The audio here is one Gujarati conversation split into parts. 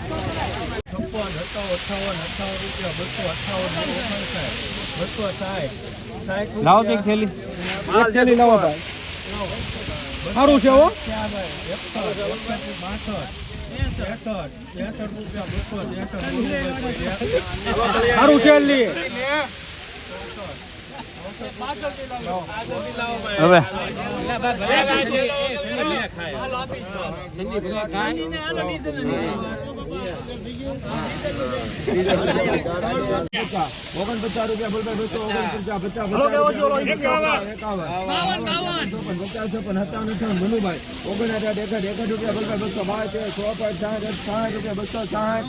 છપ્પન સત્તાવન અઠાવન અઠાવન રૂપિયા અઠાવન બસો સાઠ સાઠ લાવો એક થેલી. એક થેલી લાવો ભાઈ. સારું છે હો. સારું છે હવે ઓગણપચાસ રૂપિયા બોલ ભાઈ બસો ઓગણપચાસ પચાસ છપ્પન સત્તાવન અઠાવન મનુભાઈ ઓગણસાઠ એકાઠ એકાઠ રૂપિયા બોલ બસો બાર તેર પાંચ સાઠ સાઠ રૂપિયા બસો સાઠ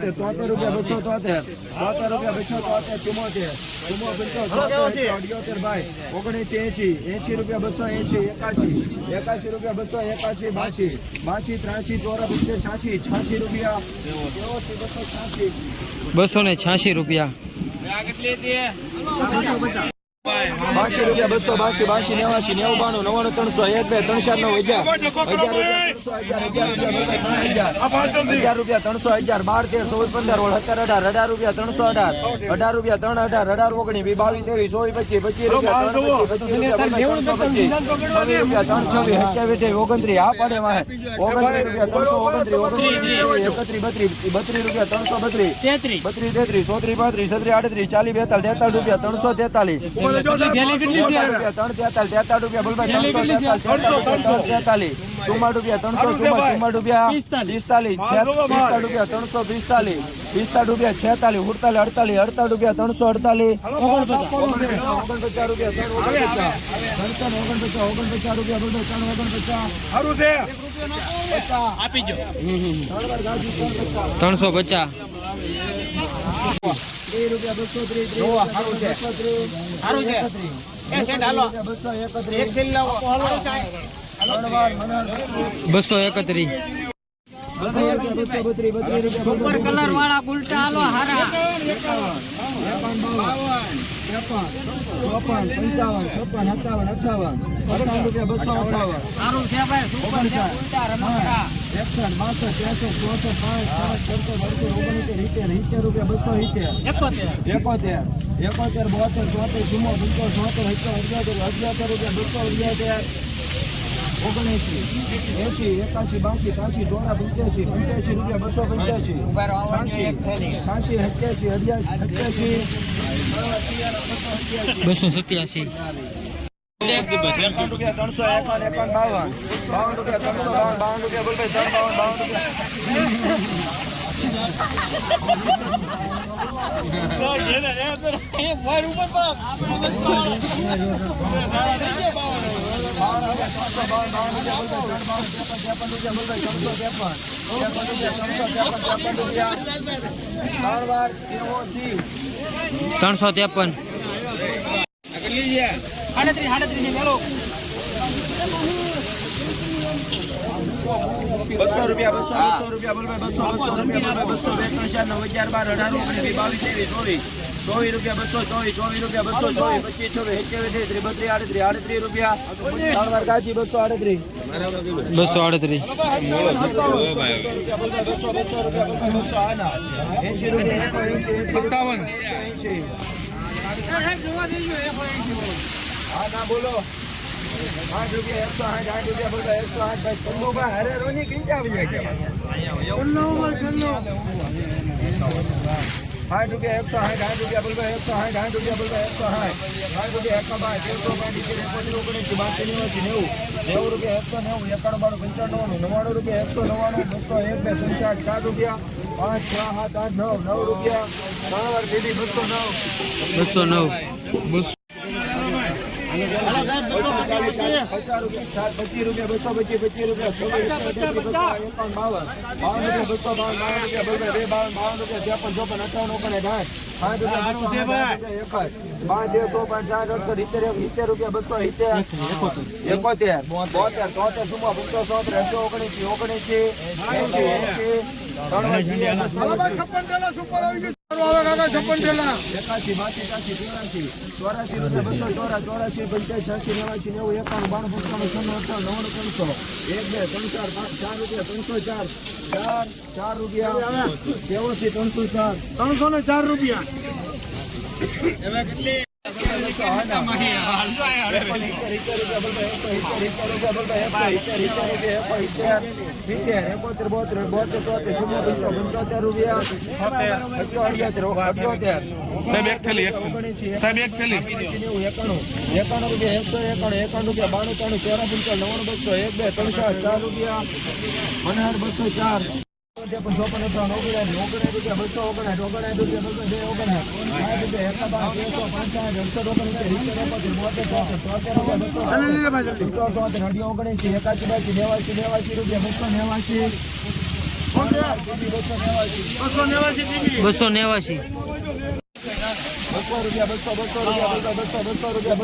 તોતેર રૂપિયા બસો તોતેર તોતેર રૂપિયા બસો તોતેર ચુમ્મોતેર અઠ્યોતેર ભાઈ ઓગણએંસી એસી એસી રૂપિયા બસો એસી એકાસી એકાસી રૂપિયા બસો એકાશી બાસી બાસી ત્રાસી ચોરા પંચે છ્યાસી છ્યાસી રૂપિયા. બસો બસો ને છ્યાસી રૂપિયા. બાસી રૂપિયા બસો બાસી બાસી નેવાસી નેવું બાણું નવ્વાણું ત્રણસો એક બે ત્રણ ચાર નવ હજાર હજાર રૂપિયા ત્રણસો હજાર ત્રણસો બાર તેર ચૌદ પંદર ઓળ સત્તર અઢાર અઢાર રૂપિયા ત્રણસો અઢાર. અઢાર રૂપિયા ત્રણ અઢાર અઢાર ઓગણીસ બી બાવીસ ત્રેવીસ ચોવીસ પચીસ પચીસ રૂપિયા પચીસ ત્રણસો પચીસ. રૂપિયા ત્રણ છવ્વીસ અઠ્યાવીસ ઓગણત્રીસ. આ પડે વાહે. ઓગણત્રીસ રૂપિયા ત્રણસો ઓગણત્રીસ ઓગણત્રીસ એકત્રીસ બત્રીસ બત્રીસ રૂપિયા ત્રણસો બત્રીસ. બત્રીસ તેત્રીસ ચોત્રીસ પાંત્રીસ છત્રીસ આડત્રીસ ચાલીસ બેતાલીસ તેતાલીસ રૂપિયા ત્રણસો તેતાલીસ. ત્રણસો પિસ્તાલીસ પિસ્તાલીસ રૂપિયા છેતાલીસ ઉડતાલીસ અડતાલીસ અડતાલીસ રૂપિયા ત્રણસો અડતાલીસ ઓગણપચાસ રૂપિયા ત્રણ ત્રણસો ઓગણપચાસ ઓગણપચાસ રૂપિયા ત્રણ ઓગણપચાસ ત્રણસો પચાસ બસો એકત્રીસ ત્રણ વાર મનોહર બસો એકત્રીસ સુપર કલર વાળા ગુલટા હાલો હારા. સારું છે ભાઈ સુપર છે? ઉલટા રમકડા. એકસઠ બાસઠ ત્રેસઠ ચોસઠ પાંચ સાત સડસઠ અડસઠ ઓગણીસેર સિત્તેર સિત્તેર રૂપિયા બસો સિત્તેર. એકોતેર. એકોતેર. બોતેર ચોતેર ચુમ્મો પંચો ચોતેર સિત્તેર અગિયાર અગિયાર રૂપિયા બસો અગિયાર ઓગણએંસી એસી એકાસી બાસી ત્રાસી ચોરા પંચ્યાસી પંચ્યાસી રૂપિયા બસો પંચ્યાસી છ્યાસી સત્યાસી સત્યાસી બસો સત્યાસી ત્રણસો એકાવન એકાવન બાવન બાવન રૂપિયા ત્રણસો બાવન બાવન રૂપિયા બોલ ભાઈ ત્રણ બાવન બાવન રૂપિયા ત્રણસો ત્રેપન. બસો રૂપિયા, બસો બસો રૂપિયા, બસો બસો રૂપિયા બસો બે ત્રણ ચાર નવ અગિયાર બાર અઢાર ઓગણીસ વીસ બાવીસ, ત્રેવીસ, ચોવીસ. ચોવીસ રૂપિયા બસો ચોવીસ ચોવીસ રૂપિયા બસો ચોવીસ પચીસ છવ્વીસ એકવીસ ત્રીસ બત્રીસ આડત્રીસ આડત્રીસ રૂપિયા. ત્રણ વાર ગાજી બસો આડત્રીસ. બસો આડત્રીસ. બસો બસો રૂપિયા એંશી રૂપિયા એકસો એંશી એંશી સત્તાવન. હા ના બોલો. આઠ રૂપિયા એકસો આઠ આઠ રૂપિયા બોલતા એકસો આઠ ભાઈ. ચંદુભાઈ હરે રોની કઈ આવી જાય આઠ રૂપિયા એકસો આઠ આઠ રૂપિયા એકસો આઠ આઠ રૂપિયા બોલતા એકસો આઠ આઠ રૂપિયા એકસો બાર તેરસો ઇત્તેર એકોતેર ઓગણીસ બાર નેવું નેવું. નેવું રૂપિયા એકસો નેવું, એકાણું બાણું, પંચાણું, નવ્વાણું રૂપિયા, એકસો નવ્વાણું, બસો એક, બે સંચાર ચાર રૂપિયા, પાંચ, છ, સાત, આઠ, નવ નવ રૂપિયા. ત્રણ વાર દીધી બસો નવ. બસો નવ. બસો એકોતેર બોતેર તોતેર ચુમ્મો બસો સોતેર ત્રણસો ઓગણીસી ઓગણીસી ત્રણ વાર આવે કાકા છપ્પન ઠેલા એકાસી બાસી ત્યાસી ચોરાસી ચોરાસી રૂપિયા બસો ચોરા ચોરાસી પંચ્યાસી છ્યાસી નેવાસી નેવું એકાણું બાણું પંચાણું છન્નું અઠાણું નવ્વાણું ત્રણસો એક બે ત્રણ ચાર પાંચ ચાર રૂપિયા ત્રણસો ચાર. ચાર ચાર રૂપિયા ત્રેવીસી ત્રણસો ચાર. ત્રણસો ને ચાર રૂપિયા. સાહેબ, એક થેલી, એક સાહેબ, એક થેલી. એકાણું એકાણું રૂપિયા એકસો એકાણું એકાણું રૂપિયા બાણું, ત્રણ, ચોરા પંચાવન નવ્વાણું બસો એક, બે, ત્રણ, ચાર ચાર રૂપિયા, મનહર બસો ચાર. બસો નેવાસી. બસો રૂપિયા બસો બસો રૂપિયા બસો બસો રૂપિયા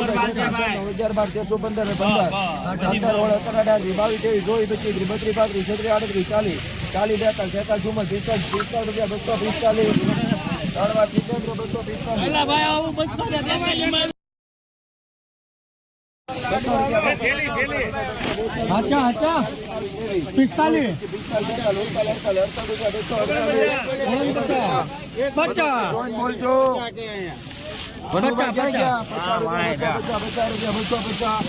અગિયાર બાર તેરસો પંદર પંદર અઢાર અઢાર બાવીસ ત્રેવીસ ચોવીસ પચીસ ત્રીસ બત્રીસ પાંત્રીસ છત્રીસ આડત્રીસ ચાલીસ ચાલીસ બેતાલીસ તેતાલીસ ચુમ્માલીસ પિસ્તાલીસ પિસ્તાલીસ રૂપિયા બસો પિસ્તાલીસ. ત્રણ વાર સિત્તેર બસો પિસ્તાલીસ. પિસ્તાલીસ. પચાસ. બોલજો પચાસ પચાસ. પચાસ રૂપિયા બસો પચાસ.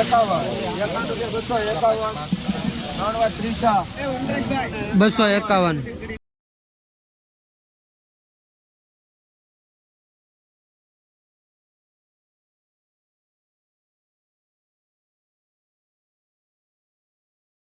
એકાવન. એકાવન રૂપિયા બસો એકાવન. બસો એકાવન.